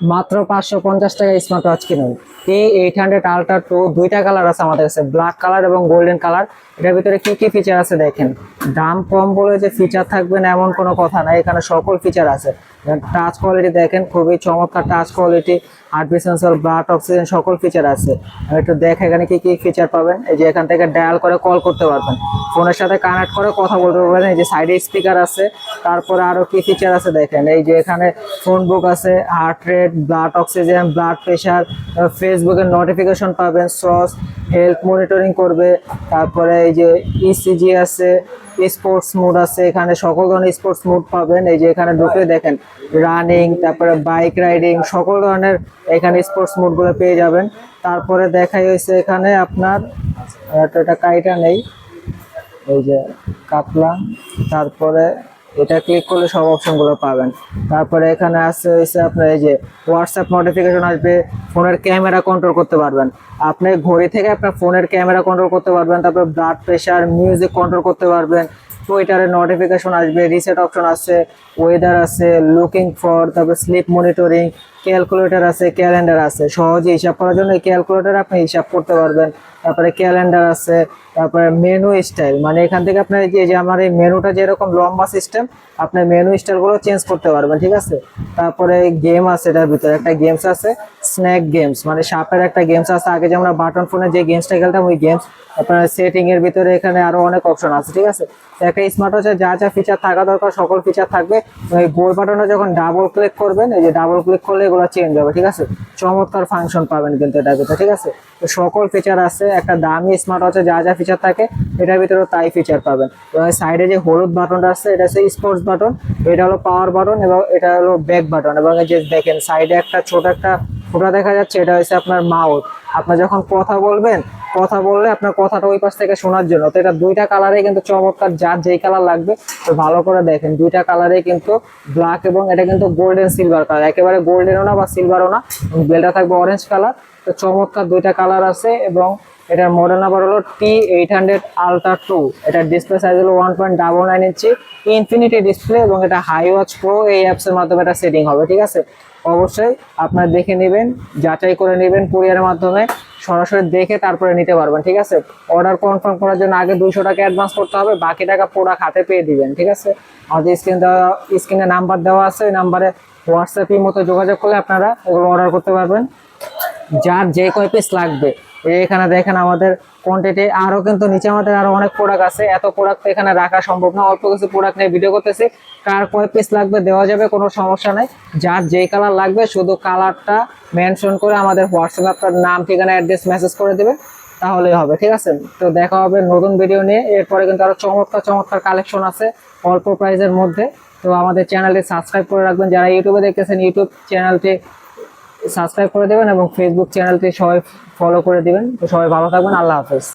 মাত্র পাঁচশো পঞ্চাশ টাকা স্মার্ট ওয়াচ কিনুন। T eight hundred ultra two দুইটা কালার আছে আমাদের কাছে ব্ল্যাক কালার এবং গোল্ডেন কালার এটার ভিতরে কি কি ফিচার আছে দেখেন? দাম কম বলে যে ফিচার থাকবে না এমন কোনো কথা নাই এখানে সকল ফিচার আছে। টাচ কোয়ালিটি দেখেন, খুবই চমৎকার touch quality heartbeat sensor blood oxygen সকল ফিচার আছে। একটু দেখ এখানে কি কি ফিচার পাবেন, এই যে এখান থেকে ডায়াল করে কল করতে পারবেন। ফোনের সাথে কানেক্ট করে কথা বলতে পারবেন। এই যে সাইডে স্পিকার আছে, তারপরে আরও কি ফিচার আছে দেখেন। এই যে এখানে ফোন বুক আছে heart rate blood oxygen blood pressure ফেসবুকের নোটিফিকেশন পাবেন সস হেলথ মনিটরিং করবে। তারপরে এই যে ইসিজি আছে স্পোর্টস মুড আছে, এখানে সকল ধরনের স্পোর্টস মুড পাবেন। এই যে এখানে ঢুকে দেখেন রানিং তারপরে বাইক রাইডিং সকল ধরনের এখানে স্পোর্টস মুডগুলো পেয়ে যাবেন। তারপরে দেখাই হয়েছে এখানে আপনার এটা কাইটা নেই। এই যে কাতলা, তারপরে এটা ক্লিক করলে সব অপশনগুলো পাবেন। তারপরে এখানে আছে হচ্ছে আপনার এই যে হোয়াটসঅ্যাপ নোটিফিকেশন আসবে, ফোনের ক্যামেরা কন্ট্রোল করতে পারবেন। আপনি ঘড়ি থেকে আপনার ফোনের ক্যামেরা কন্ট্রোল করতে পারবেন, তারপর ব্লাড প্রেশার মিউজিক কন্ট্রোল করতে পারবেন। টুইটারে নোটিফিকেশন আসবে রিসেট অপশন আছে ওয়েদার আছে লুকিং ফর তারপর স্লিপ মনিটরিং ক্যালকুলেটর আছে, ক্যালেন্ডার আছে। সহজে হিসাব করার জন্য ক্যালকুলেটর আপনি হিসাব করতে পারবেন। তারপরে ক্যালেন্ডার আছে, তারপরে মেনু স্টাইল। মানে এখান থেকে আপনার এই যে যে আমার এই মেনুটা যেরকম লম্বা সিস্টেম, আপনি মেনু স্টাইলগুলো চেঞ্জ করতে পারবেন, ঠিক আছে? তারপরে গেম আছে এটার ভিতরে, একটা গেমস আছে, স্ন্যাক গেমস। মানে সাপের একটা গেমস আছে, আগে যে আমরা বাটন ফোনে যে গেমসটা খেলতাম, ওই গেমস। আপনার সেটিং এর ভিতরে এখানে আরও অনেক অপশন আছে, ঠিক আছে? একটা স্মার্ট ওয়াচে যা যা ফিচার থাকা দরকার, সকল ফিচার থাকবে। ওই গোল বাটনে যখন ডাবল ক্লিক করবেন, এই যে ডাবল ক্লিক করলে এগুলো চেঞ্জ হবে, ঠিক আছে? চমৎকার ফাংশন পাবেন কিন্তু এটার ভিতরে, ঠিক আছে? তো সকল ফিচার আছে, একটা দামি স্মার্ট ওয়াচে যা যা ফিচার থাকে, এটার ভিতরে তাই ফিচার পাবেন। এবং সাইডে যে হলুদ বাটনটা আছে, এটা হচ্ছে স্পোর্টস বাটন এটা হলো পাওয়ার বাটন এবং এটা হলো ব্যাক বাটন এবং যে দেখেন সাইডে একটা ছোট একটা ফোটা দেখা যাচ্ছে, এটা হচ্ছে আপনার মাউথ আপনি যখন কথা বলবেন, কথা বললে আপনার কথাটা ওই পাশ থেকে শোনার জন্য। তো এটা দুইটা কালারে কিন্তু চমৎকার, যার যেই কালার লাগবে, তো ভালো করে দেখেন। দুইটা কালারে কিন্তু ব্ল্যাক এবং এটা কিন্তু গোল্ডেন সিলভার কালার একেবারে গোল্ডেনও না বা সিলভারও না বেলটা থাকবে অরেঞ্জ কালার তো চমৎকার দুইটা কালার আছে এবং এটার মডেল নাম্বার হলো T eight hundred ultra two এটার ডিসপ্লে সাইজ হলো one point double nine inch infinity display এবং এটা হাই ওয়াচ প্রো এই অ্যাপসের মাধ্যমে এটা সেটিং হবে, ঠিক আছে? অবশ্যই আপনারা দেখে নেবেন, যাচাই করে নেবেন কুরিয়ারের মাধ্যমে, সরাসরি দেখে তারপরে নিতে পারবেন, ঠিক আছে? অর্ডার কনফার্ম করার জন্য আগে দুশো টাকা অ্যাডভান্স করতে হবে, বাকি টাকা প্রোডাক্ট হাতে পেয়ে দিবেন, ঠিক আছে? আমাদের স্ক্রিন দেওয়া স্ক্রিনে নাম্বার দেওয়া আছে ওই নাম্বারে হোয়াটসঅ্যাপের মতো যোগাযোগ করলে আপনারা এগুলো অর্ডার করতে পারবেন। যার যে কয় পিস লাগবে এখানে দেখেন আমাদের কোয়ান্টিটি আরও কিন্তু নিচে আমাদের আরও অনেক প্রোডাক্ট আছে। এত প্রোডাক্ট এখানে রাখা সম্ভব না, অল্প কিছু প্রোডাক্ট নিয়ে ভিডিও করতেছি। কার কয় পিস লাগবে দেওয়া যাবে, কোনো সমস্যা নাই। যার যেই কালার লাগবে, শুধু কালারটা মেনশন করে আমাদের হোয়াটসঅ্যাপে আপনার নাম, ঠিকানা অ্যাড্রেস মেসেজ করে দেবেন তাহলেই হবে, ঠিক আছে? তো দেখা হবে নতুন ভিডিও নিয়ে। এরপরে কিন্তু আরও চমৎকার চমৎকার কালেকশন আছে, অল্প প্রাইজের মধ্যে। তো আমাদের চ্যানেলটি সাবস্ক্রাইব করে রাখবেন। যারা ইউটিউবে দেখতেছেন ইউটিউব চ্যানেলটি সাবস্ক্রাইব করে দেবেন এবং ফেসবুক চ্যানেলটি সবাই ফলো করে দিবেন। তো সবাই ভালো থাকবেন। আল্লাহ হাফেজ।